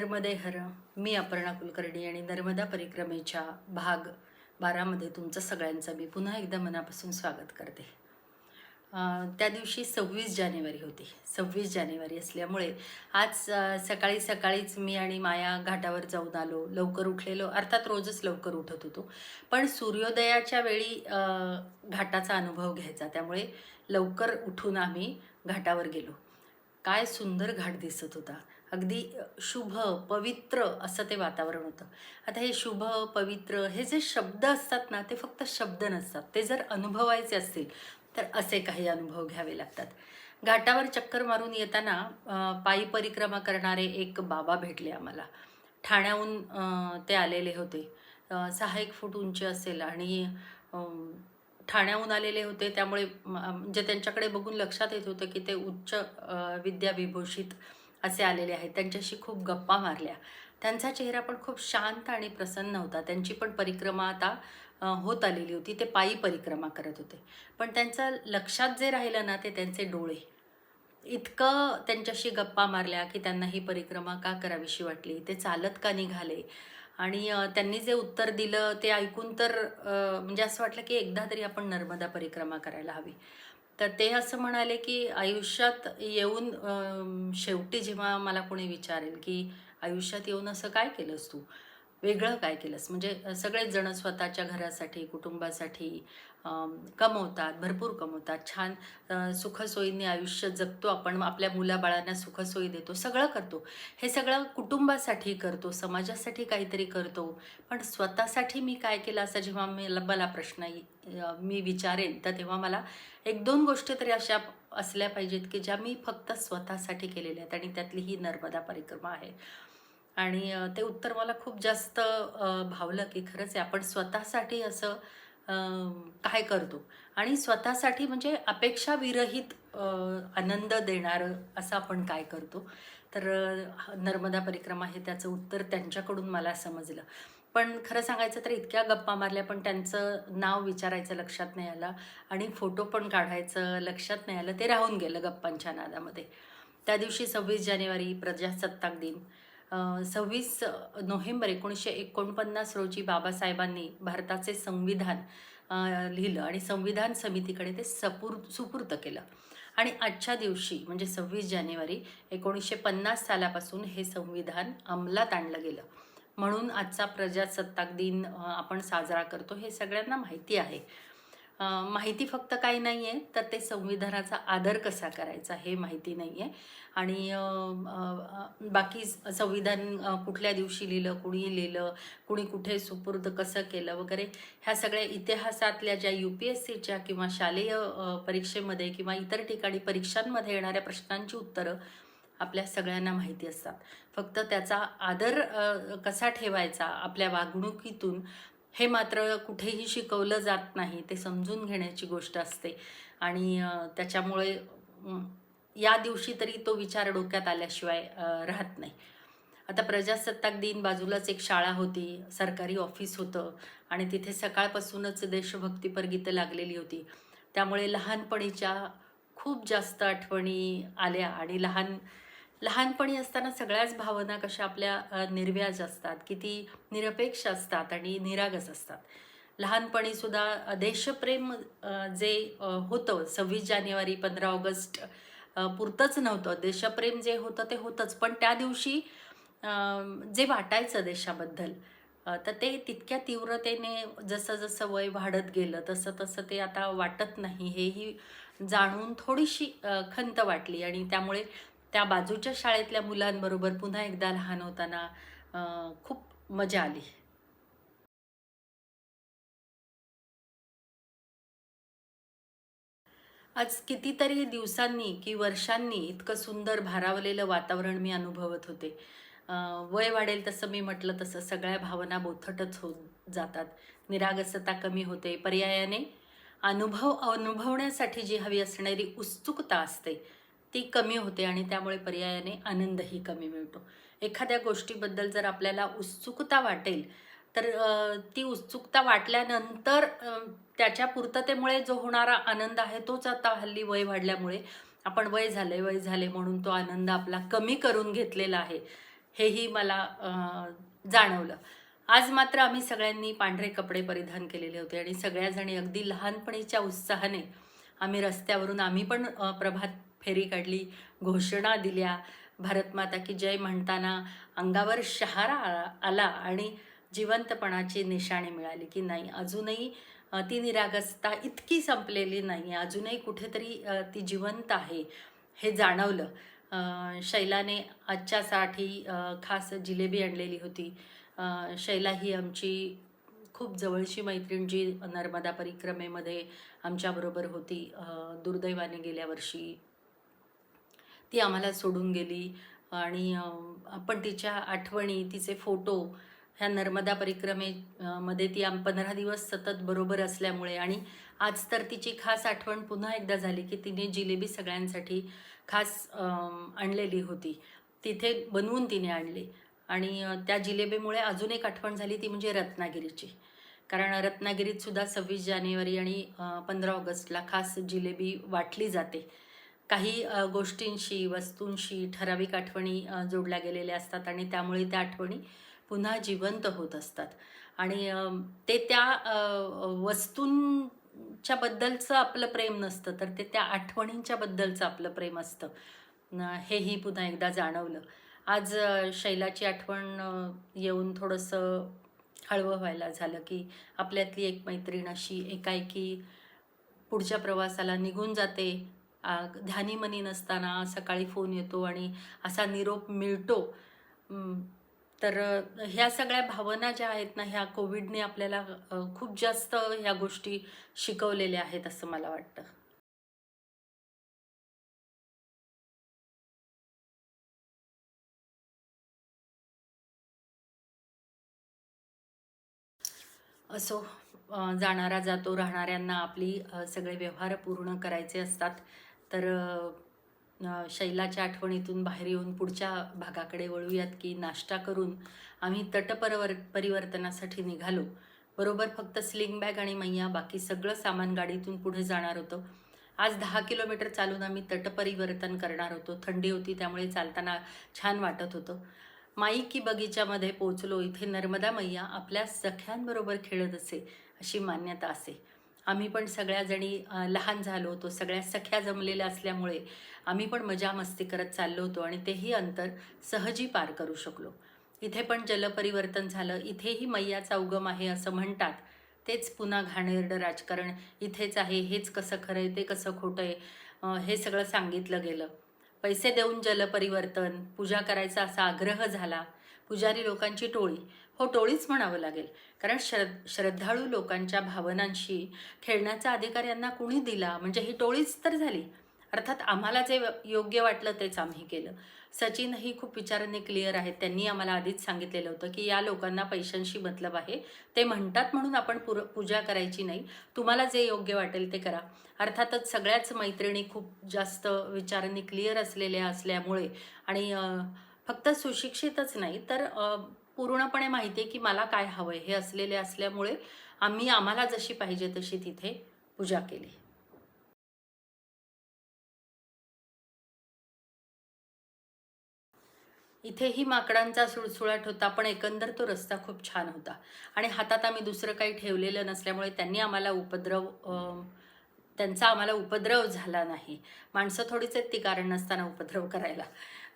नर्मदे हर मी अपर्णा कुलकर्णी आणि नर्मदा परिक्रमेच्या भाग बारामध्ये तुमचं सगळ्यांचं मी पुन्हा एकदा मनापासून स्वागत करते. त्या दिवशी सव्वीस जानेवारी होती. सव्वीस जानेवारी असल्यामुळे आज सकाळी सकाळीच मी आणि माया घाटावर जाऊन आलो. लवकर उठलेलो. अर्थात रोजच लवकर उठत होतो. पण सूर्योदयाच्या वेळी घाटाचा अनुभव घ्यायचा. त्यामुळे लवकर उठून आम्ही घाटावर गेलो. काय सुंदर घाट दिसत होता. अगदी शुभ पवित्र असं ते वातावरण होतं. आता हे शुभ पवित्र हे जे शब्द असतात ना ते फक्त शब्द नसतात. ते जर अनुभवायचे असतील तर असे काही अनुभव घ्यावे लागतात. घाटावर चक्कर मारून येताना पायी परिक्रमा करणारे एक बाबा भेटले आम्हाला. ठाण्याहून ते आलेले होते. सहा एक फूट उंची असेल आणि ठाण्याहून आलेले होते. त्यामुळे म्हणजे त्यांच्याकडे बघून लक्षात येत होतं की ते उच्च अ, विद्याविभूषित असे आलेले आहेत. त्यांच्याशी खूप गप्पा मारल्या. त्यांचा चेहरा पण खूप शांत आणि प्रसन्न होता. त्यांची पण परिक्रमा आता होत आलेली होती. ते पायी परिक्रमा करत होते. पण त्यांचं लक्षात जे राहिलं ना ते त्यांचे डोळे. इतकं त्यांच्याशी गप्पा मारल्या की त्यांना ही परिक्रमा का करावीशी वाटली? ते चालत का निघाले? आणि त्यांनी जे उत्तर दिलं ते ऐकून तर म्हणजे असं वाटलं की एकदा तरी आपण नर्मदा परिक्रमा करायला हवी. तर ते असं म्हणाले की आयुष्यात येऊन शेवटी जेव्हा मला कोणी विचारेल की आयुष्यात येऊन असं काय केलंस तू? वेगळं काय केलंस? म्हणजे सगळेच जण स्वतःच्या घरासाठी कुटुंबासाठी कमवतात भरपूर कमवतात. छान सुखसोयीने आयुष्य जगतो आपण आपल्या मुलाबाळांना सुखसोयी देतो सगळं करतो. हे सगळं कुटुंबासाठी करतो समाजासाठी काहीतरी करतो. पण स्वतःसाठी मी काय केलं असं जेव्हा मी मला प्रश्न येई- मी विचारेन तर तेव्हा मला एक दोन गोष्टी तरी अशा असल्या पाहिजेत की ज्या मी फक्त स्वतःसाठी केलेल्या आहेत आणि त्यातली ही नर्मदा परिक्रमा आहे. आणि ते उत्तर मला खूप जास्त भावलं की खरंच आहे आपण स्वतःसाठी असं काय करतो? आणि स्वतःसाठी म्हणजे अपेक्षाविरहित आनंद देणारं असं आपण काय करतो? तर नर्मदा परिक्रमा हे त्याचं उत्तर त्यांच्याकडून मला समजलं. पण खरं सांगायचं तर इतक्या गप्पा मारल्या पण त्यांचं नाव विचारायचं लक्षात नाही आलं आणि फोटो पण काढायचं लक्षात नाही आलं ते राहून गेलं गप्पांच्या नादामध्ये. त्या दिवशी सव्वीस जानेवारी प्रजासत्ताक दिन. सव्वीस नोव्हेंबर एकोणीसशे एकोणपन्नास रोजी बाबासाहेबांनी भारताचे संविधान लिहिलं आणि संविधान समितीकडे ते सपूर सुपूर्त केलं. आणि आजच्या दिवशी म्हणजे सव्वीस जानेवारी एकोणीसशे पन्नास सालापासून हे संविधान अंमलात आणलं गेलं. म्हणून आजचा प्रजासत्ताक दिन आपण साजरा करतो हे सगळ्यांना माहिती आहे. माहिती फक्त काही नाही आहे तर ते संविधानाचा आदर कसा करायचा हे माहिती नाही आहे आणि बाकी संविधान कुठल्या दिवशी लिहिलं कुणी लिहिलं कुणी कुठे सुपूर्द कसं केलं वगैरे ह्या सगळ्या इतिहासातल्या ज्या यू पी एस सीच्या किंवा शालेय परीक्षेमध्ये किंवा इतर ठिकाणी परीक्षांमध्ये येणाऱ्या प्रश्नांची उत्तरं आपल्या सगळ्यांना माहिती असतात. फक्त त्याचा आदर कसा ठेवायचा आपल्या वागणुकीतून हे मात्र कुठेही शिकवलं जात नाही ते समजून घेण्याची गोष्ट असते. आणि त्याच्यामुळे या दिवशी तरी तो विचार डोक्यात आल्याशिवाय राहत नाही. आता प्रजासत्ताक दिन बाजूलाच एक शाळा होती सरकारी ऑफिस होतं आणि तिथे सकाळपासूनच देशभक्तीपर गीतं लागलेली होती. त्यामुळे लहानपणीच्या खूप जास्त आठवणी आल्या आणि लहान लहानपणी असताना सगळ्याच भावना कशा आपल्या निर्व्याज असतात किती निरपेक्ष असतात आणि निरागस असतात. लहानपणी सुद्धा देशप्रेम जे होतं सव्वीस जानेवारी पंधरा ऑगस्ट पुरतंच नव्हतं. देशप्रेम जे होतं ते होतंच. पण त्या दिवशी जे वाटायचं देशाबद्दल तर ते तितक्या तीव्रतेने जसं जसं वय वाढत गेलं तसं तसं ते आता वाटत नाही. हेही जाणून थोडीशी खंत वाटली आणि त्यामुळे त्या बाजूच्या शाळेतल्या मुलांबरोबर पुन्हा एकदा लहान होताना खूप मजा आली. आज कितीतरी दिवसांनी की वर्षांनी इतकं सुंदर भारावलेलं वातावरण मी अनुभवत होते. वय वाढेल तसं मी म्हटलं तसं सगळ्या भावना बोथटच होत जातात. निरागसता कमी होते पर्यायाने अनुभव अनुभवण्यासाठी जी हवी असणारी उत्सुकता असते ती कमी होते आणि त्यामुळे पर्यायाने आनंदही कमी मिळतो. एखाद्या गोष्टीबद्दल जर आपल्याला उत्सुकता वाटेल तर ती उत्सुकता वाटल्यानंतर त्याच्या पूर्ततेमुळे जो होणारा आनंद आहे तोच आता हल्ली वय वाढल्यामुळे आपण वय झाले वय झाले म्हणून तो आनंद आपला कमी करून घेतलेला आहे हेही मला जाणवलं. आज मात्र आम्ही सगळ्यांनी पांढरे कपडे परिधान केलेले होते आणि सगळ्याजणी अगदी लहानपणीच्या उत्साहाने आम्ही रस्त्यावरून आम्ही पण प्रभात फेरी काढली घोषणा दिल्या. भारतमाता की जय म्हणताना अंगावर शहारा आ- आला आणि जिवंतपणाची निशाणी मिळाली की नाही. अजूनही ती निरागसता इतकी संपलेली नाही अजूनही कुठेतरी ती जिवंत आहे हे जाणवलं. शैलाने आजच्यासाठी खास जिलेबी आणलेली होती. शैला ही आमची खूप जवळची मैत्रीण जी नर्मदा परिक्रमेमध्ये आमच्याबरोबर होती. दुर्दैवाने गेल्या वर्षी ती आम्हाला सोडून गेली. आणि आपण तिच्या आठवणी तिचे फोटो ह्या नर्मदा परिक्रमे मध्ये ती आम पंधरा दिवस सतत बरोबर असल्यामुळे आणि आज तर तिची खास आठवण पुन्हा एकदा झाली की तिने जिलेबी सगळ्यांसाठी खास आणलेली होती. तिथे बनवून तिने आणली. आणि त्या जिलेबीमुळे अजून एक आठवण झाली ती म्हणजे रत्नागिरीची. कारण रत्नागिरीत सुद्धा सव्वीस जानेवारी आणि पंधरा ऑगस्टला खास जिलेबी वाटली जाते. काही गोष्टींशी वस्तूंशी ठराविक आठवणी जोडल्या गेलेल्या असतात आणि त्यामुळे त्या आठवणी पुन्हा जिवंत होत असतात. आणि ते त्या वस्तूंच्या बद्दलचं आपलं प्रेम नसतं तर ते त्या आठवणींच्या बद्दलचं आपलं प्रेम असतं. हेही पुन्हा एकदा जाणवलं. आज शैलाची आठवण येऊन थोडंसं हळवं व्हायला झालं की आपल्यातली एक मैत्रीण अशी एकाएकी पुढच्या प्रवासाला निघून जाते ध्यानीमनी नसताना सकाळी फोन येतो आणि असा निरोप मिळतो. तर ह्या सगळ्या भावना ज्या आहेत ना ह्या कोविडने आपल्याला खूप जास्त ह्या गोष्टी शिकवलेल्या आहेत असं मला वाटतं. असो जाणारा जातो राहणाऱ्यांना आपली सगळे व्यवहार पूर्ण करायचे असतात. तर शैलाच्या आठवणीतून बाहेर येऊन पुढच्या भागाकडे वळूयात की नाश्ता करून आम्ही तटपरवर परिवर्तनासाठी निघालो. बरोबर फक्त स्लिंग बॅग आणि मैया बाकी सगळं सामान गाडीतून पुढे जाणार होतं. आज दहा किलोमीटर चालून आम्ही तटपरिवर्तन करणार होतो. थंडी होती त्यामुळे चालताना छान वाटत होतं. माईकी बगीच्यामध्ये पोचलो इथे नर्मदा मैया आपल्या सख्यांबरोबर खेळत असे अशी मान्यता असे. आम्ही पण सगळ्याजणी लहान झालो होतो. सगळ्या सख्या जमलेल्या असल्यामुळे आम्ही पण मजा मस्ती करत चाललो होतो आणि तेही अंतर सहजी पार करू शकलो. इथे पण जलपरिवर्तन झालं. इथेही मैयाचा उगम आहे असं म्हणतात. तेच पुन्हा घाणेरडं राजकारण. इथेच आहे. हेच कसं खरं आहे ते कसं खोटं आहे हे सगळं सांगितलं गेलं. पैसे देऊन जलपरिवर्तन पूजा करायचा असा आग्रह झाला. पुजारी लोकांची टोळी. हो टोळीच म्हणावं लागेल. कारण श्रद्ध श्रद्धाळू लोकांच्या भावनांशी खेळण्याचा अधिकार यांना कुणी दिला? म्हणजे ही टोळीच तर झाली. अर्थात आम्हाला जे योग्य वाटलं तेच आम्ही केलं. सचिनही खूप विचारांनी क्लिअर आहेत. त्यांनी आम्हाला आधीच सांगितलेलं होतं की या लोकांना पैशांशी मतलब आहे. ते म्हणतात म्हणून आपण पुर पूजा करायची नाही. तुम्हाला जे योग्य वाटेल ते करा. अर्थातच सगळ्याच मैत्रिणी खूप जास्त विचारांनी क्लिअर असलेल्या असल्यामुळे आणि फक्त सुशिक्षितच नाही तर पूर्णपणे माहिती आहे की मला काय हवं आहे हे असलेले असल्यामुळे आम्ही आम्हाला जशी पाहिजे तशी तिथे पूजा केली. इथेही माकडांचा सुळसुळाट होता पण एकंदर तो रस्ता खूप छान होता. आणि हातात आम्ही दुसरं काही ठेवलेलं नसल्यामुळे त्यांनी आम्हाला उपद्रव त्यांचा आम्हाला उपद्रव झाला नाही. माणसं थोडीच आहेत ती कारण नसताना उपद्रव करायला.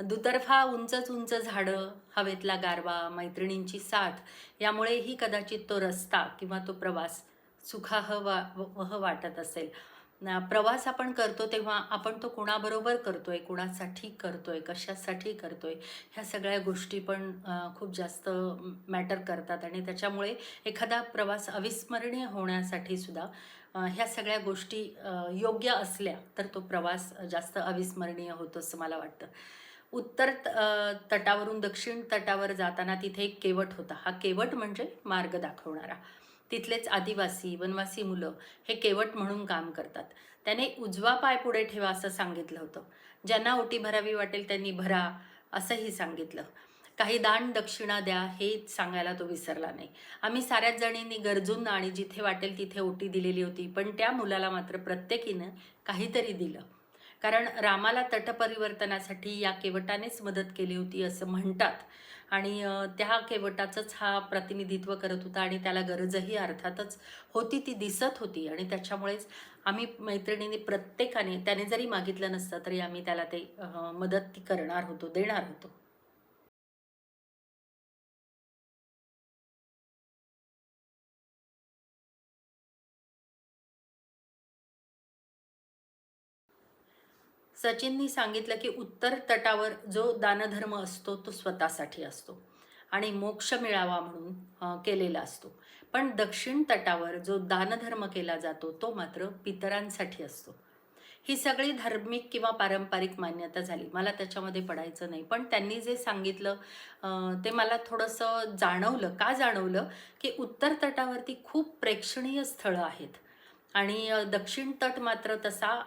दुतर्फा उंचच उंच झाडं हवेतला गारवा मैत्रिणींची साथ यामुळेही कदाचित तो रस्ता किंवा तो प्रवास सुखाह वा वह वाटत असेल. प्रवास आपण करतो तेव्हा आपण तो कुणाबरोबर करतोय कुणासाठी करतोय कशासाठी करतोय ह्या सगळ्या गोष्टी पण खूप जास्त मॅटर करतात आणि त्याच्यामुळे एखादा प्रवास अविस्मरणीय होण्यासाठी सुद्धा ह्या सगळ्या गोष्टी योग्य असल्या तर तो प्रवास जास्त अविस्मरणीय होतो असं मला वाटतं. उत्तर तटावरून दक्षिण तटावर जाताना तिथे एक केवट होता. हा केवट म्हणजे मार्ग दाखवणारा. तिथलेच आदिवासी वनवासी मुलं हे केवट म्हणून काम करतात. त्याने उजवा पाय पुढे ठेवा असं सांगितलं होतं. ज्यांना ओटी भरावी वाटेल त्यांनी भरा असंही सांगितलं. काही दान दक्षिणा द्या हे सांगायला तो विसरला नाही. आम्ही साऱ्याच जणींनी गरजूंना आणि जिथे वाटेल तिथे ओटी दिलेली होती पण त्या मुलाला मात्र प्रत्येकीनं काहीतरी दिलं. कारण रामाला तटपरिवर्तनासाठी या केवटानेच मदत केली होती असं म्हणतात. आणि त्या केवटाचंच हा प्रतिनिधित्व करत होता आणि त्याला गरजही अर्थातच होती ती दिसत होती. आणि त्याच्यामुळेच आम्ही मैत्रिणीने प्रत्येकाने त्याने जरी मागितलं नसतं तरी आम्ही त्याला ते मदत ती करणार होतो देणार होतो. सचिननी सांगितलं की उत्तर तटावर जो दानधर्म असतो तो स्वतःसाठी असतो आणि मोक्ष मिळावा म्हणून केलेला असतो. पण दक्षिण तटावर जो दानधर्म केला जातो तो मात्र पितरांसाठी असतो. ही सगळी धार्मिक किंवा पारंपरिक मान्यता झाली. मला त्याच्यामध्ये पडायचं नाही. पण त्यांनी जे सांगितलं ते मला थोडंसं जाणवलं. का जाणवलं? की उत्तर तटावरती खूप प्रेक्षणीय स्थळं आहेत. आणि दक्षिण तट मात्र तसा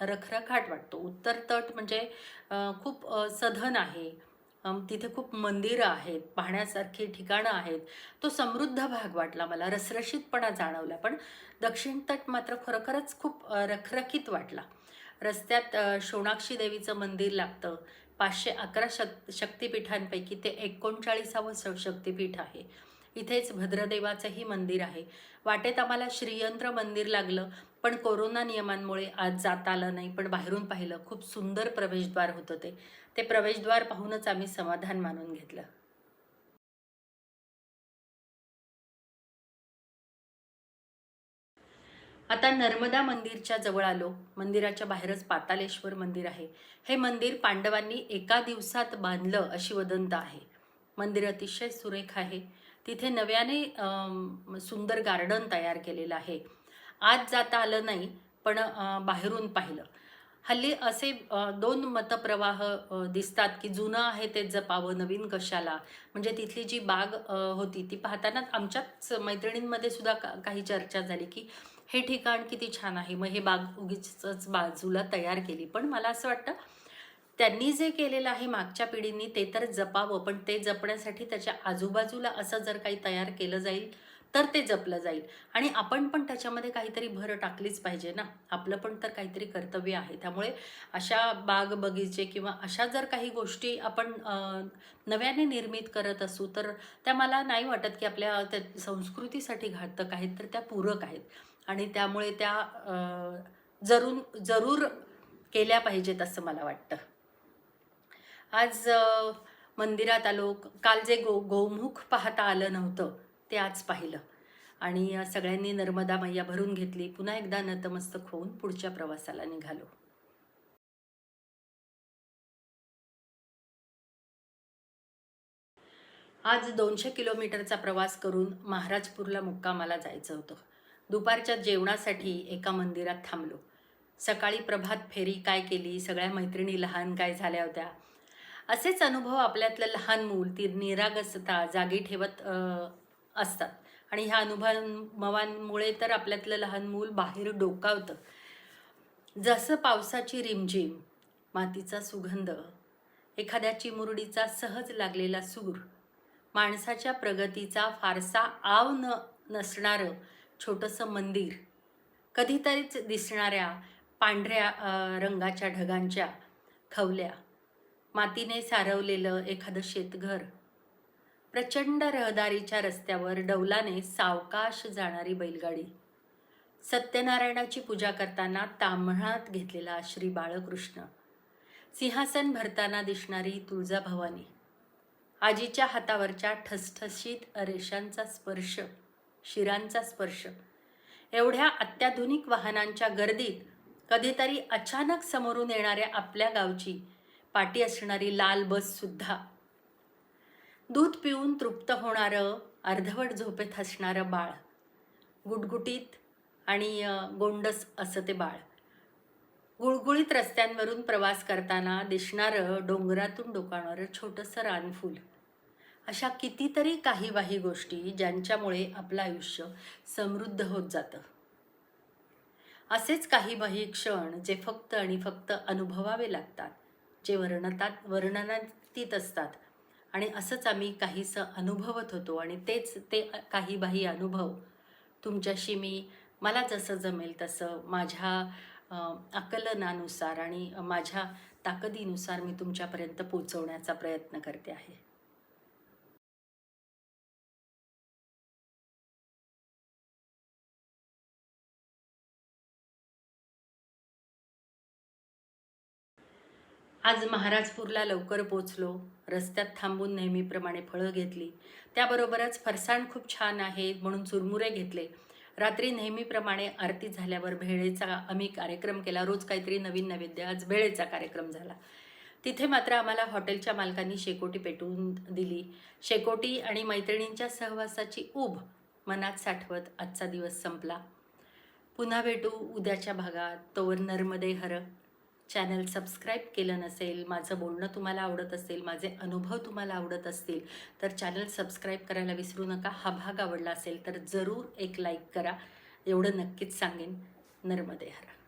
रखरखाट वाटतो. उत्तर तट म्हणजे खूप सधन आहे. तिथे खूप मंदिरं आहेत पाहण्यासारखी ठिकाणं आहेत. तो समृद्ध भाग वाटला मला रसरशीतपणा जाणवला. पण दक्षिण तट मात्र खरोखरच खूप रखरखीत वाटला. रस्त्यात सोनाक्षी शोणाक्षी देवीचं मंदिर लागतं. पाचशे अकरा शक शक्तिपीठांपैकी ते एकोणचाळीसावं स शक्तिपीठ आहे. इथेच भद्रदेवाचंही मंदिर आहे. वाटेत आम्हाला श्रीयंत्र मंदिर लागलं. पण कोरोना नियमांमुळे आज जाता आलं नाही पण बाहेरून पाहिलं खूप सुंदर प्रवेशद्वार होतं ते. ते प्रवेशद्वार पाहूनच आम्ही समाधान मानून घेतलं. आता नर्मदा मंदिरच्या जवळ आलो. मंदिराच्या बाहेरच पातालेश्वर मंदिर आहे. हे मंदिर पांडवांनी एका दिवसात बांधलं अशी वदंत आहे. मंदिर अतिशय सुरेख आहे. तिथे नव्याने सुंदर गार्डन तयार केलेलं आहे. आत जाता आलं नाही पण बाहेरून पाहिलं. हल्ली असे दोन मतप्रवाह दिसतात की जुनं आहे ते जपावं नवीन कशाला. म्हणजे तिथली जी बाग होती ती पाहताना आमच्याच मैत्रिणींमध्ये सुद्धा का काही चर्चा झाली की हे ठिकाण किती छान आहे मग हे बाग उगीच बाजूला तयार केली. पण मला असं वाटतं त्यांनी जे केलेलं आहे मागच्या पिढींनी ते तर जपावं पण ते जपण्यासाठी त्याच्या आजूबाजूला असं जर काही तयार केलं जाईल तर ते जपलं जाईल. आणि आपण पण त्याच्यामध्ये काहीतरी भर टाकलीच पाहिजे ना. आपलं पण तर काहीतरी कर्तव्य आहे. त्यामुळे अशा बाग बगीचे किंवा अशा जर काही गोष्टी आपण नव्याने निर्मित करत असू तर त्या मला नाही वाटत की आपल्या त्या संस्कृतीसाठी घातक आहेत तर त्या पूरक आहेत. आणि त्यामुळे त्या जरून जरूर केल्या पाहिजेत असं मला वाटतं. आज मंदिरात आलो. काल जे गो गोमुख पाहता आलं नव्हतं. ते आज पाहिलं. आणि सगळ्यांनी नर्मदा मैया भरून घेतली. पुन्हा एकदा नतमस्तक होऊन पुढच्या प्रवासाला निघालो. आज दोनशे किलोमीटरचा प्रवास करून महाराजपूरला मुक्कामाला जायचं होतं. दुपारच्या जेवणासाठी एका मंदिरात थांबलो. सकाळी प्रभात फेरी काय केली सगळ्या मैत्रिणी लहान काय झाल्या होत्या? असेच अनुभव आपल्यातलं लहान मूल ती निरागसता जागी ठेवत असतात. आणि ह्या अनुभवांमुळे तर आपल्यातलं लहान मूल बाहेर डोकावतं. जसं पावसाची रिमझिम मातीचा सुगंध एखाद्या चिमुरडीचा सहज लागलेला सूर माणसाच्या प्रगतीचा फारसा आव न नसणारं छोटंसं मंदिर कधीतरीच दिसणाऱ्या पांढऱ्या रंगाच्या ढगांच्या खवल्या मातीने सारवलेलं एखादं शेतघर प्रचंड रहदारीच्या रस्त्यावर डौलाने सावकाश जाणारी बैलगाडी. सत्यनारायणाची पूजा करताना तांबळात घेतलेला श्री बाळकृष्ण. सिंहासन भरताना दिसणारी तुळजाभवानी. आजीच्या हातावरच्या ठसठशीत रेषांचा स्पर्श शिरांचा स्पर्श. एवढ्या अत्याधुनिक वाहनांच्या गर्दीत कधीतरी अचानक समोरून येणाऱ्या आपल्या गावची पाटी असणारी लाल बससुद्धा दूध पिऊन तृप्त होणारं अर्धवट झोपेत हसणारं बाळ. गुटगुटीत आणि गोंडस असं ते बाळ. गुळगुळीत रस्त्यांवरून प्रवास करताना दिसणारं डोंगरातून डोकावणारं छोटंसं रानफूल. अशा कितीतरी काही बाही गोष्टी ज्यांच्यामुळे आपलं आयुष्य समृद्ध होत जातं. असेच काही बाही क्षण जे फक्त आणि फक्त अनुभवावे लागतात जे वर्णतात वर्णनातीत असतात. आणि असंच आम्ही काहीसं अनुभवत होतो आणि तेच ते काही बाही अनुभव तुमच्याशी मी मला जसं जमेल तसं माझ्या आकलनानुसार आणि माझ्या ताकदीनुसार मी तुमच्यापर्यंत पोचवण्याचा प्रयत्न करते आहे. आज महाराजपूरला लवकर पोचलो. रस्त्यात थांबून नेहमीप्रमाणे फळं घेतली. त्याबरोबरच फरसाण खूप छान आहे म्हणून चुरमुरे घेतले. रात्री नेहमीप्रमाणे आरती झाल्यावर भेळेचा आम्ही कार्यक्रम केला. रोज काहीतरी नवीन नैवेद्य. आज भेळेचा कार्यक्रम झाला. तिथे मात्र आम्हाला हॉटेलच्या मालकांनी शेकोटी पेटवून दिली. शेकोटी आणि मैत्रिणींच्या सहवासाची ऊब मनात साठवत आजचा दिवस संपला. पुन्हा भेटू उद्याच्या भागात. तोवर नर्मदे हर. चॅनल सबस्क्राईब केलं नसेल माझं बोलणं तुम्हाला आवडत असेल माझे अनुभव तुम्हाला आवडत असतील तर चॅनल सबस्क्राईब करायला विसरू नका. हा भाग आवडला असेल तर जरूर एक लाईक करा. एवढं नक्कीच सांगेन. नर्मदे हरा.